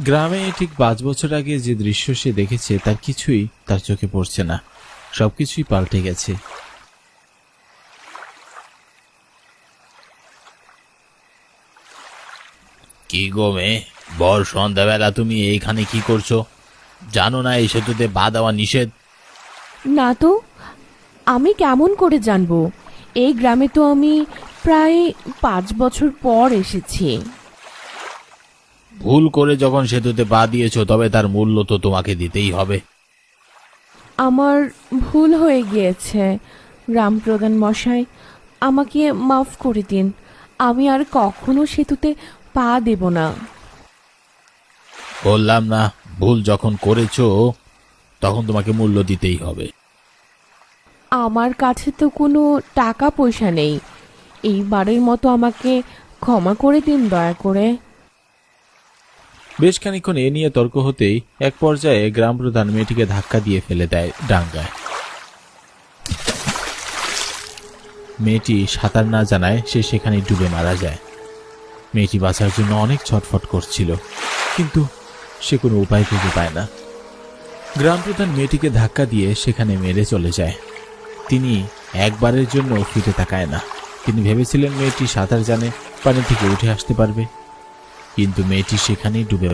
গ্রামে ঠিক পাঁচ বছর আগে যে দৃশ্য সে দেখেছে তার কিছুই তার চোখে পড়ছে না। সবকিছুই পাল্টে গেছে। কি গো মেয়ে? বর সন্ধ্যাবেলা তুমি এইখানে কি করছ? জানো না এই সেতুতে পা দেওয়া নিষেধ? না তো আমি কেমন করে জানব? এই গ্রামে তো আমি প্রায় পাঁচ বছর পর এসেছি। ভুল করে যখন সেতুতে পা দিয়েছ তবে তার মূল্য তো তোমাকে দিতেই হবে। আমার ভুল হয়ে গিয়েছে গ্রাম প্রধান মশাই। আমাকে মাফ করে দিন। আমি আর কখনো সেতুতে পা দেব না। বললাম না ভুল যখন করেছ তখন তোমাকে মূল্য দিতেই হবে। আমার কাছে তো কোনো টাকা পয়সা নেই। এইবারের মতো আমাকে ক্ষমা করে দিন দয়া করে। বেশ খানিক্ষণ এ নিয়ে তর্ক হতেই এক পর্যায়ে গ্রাম প্রধান মেয়েটিকে ধাক্কা দিয়ে ফেলে দেয় ডাঙ্গায়। মেয়েটি সাঁতার না জানায় সে সেখানে ডুবে মারা যায়। মেয়েটি বাঁচার জন্য অনেক ছটফট করছিল, কিন্তু সে কোনো উপায় খুঁজে পায় না। গ্রাম প্রধান মেয়েটিকে ধাক্কা দিয়ে সেখানে মেরে চলে যায়। তিনি একবারের জন্য ফিরে তাকায় না। তিনি ভেবেছিলেন মেয়েটি সাঁতার জানে, পানি থেকে উঠে আসতে পারবে। কিন্তু মেয়েটি সেখানেই ডুবে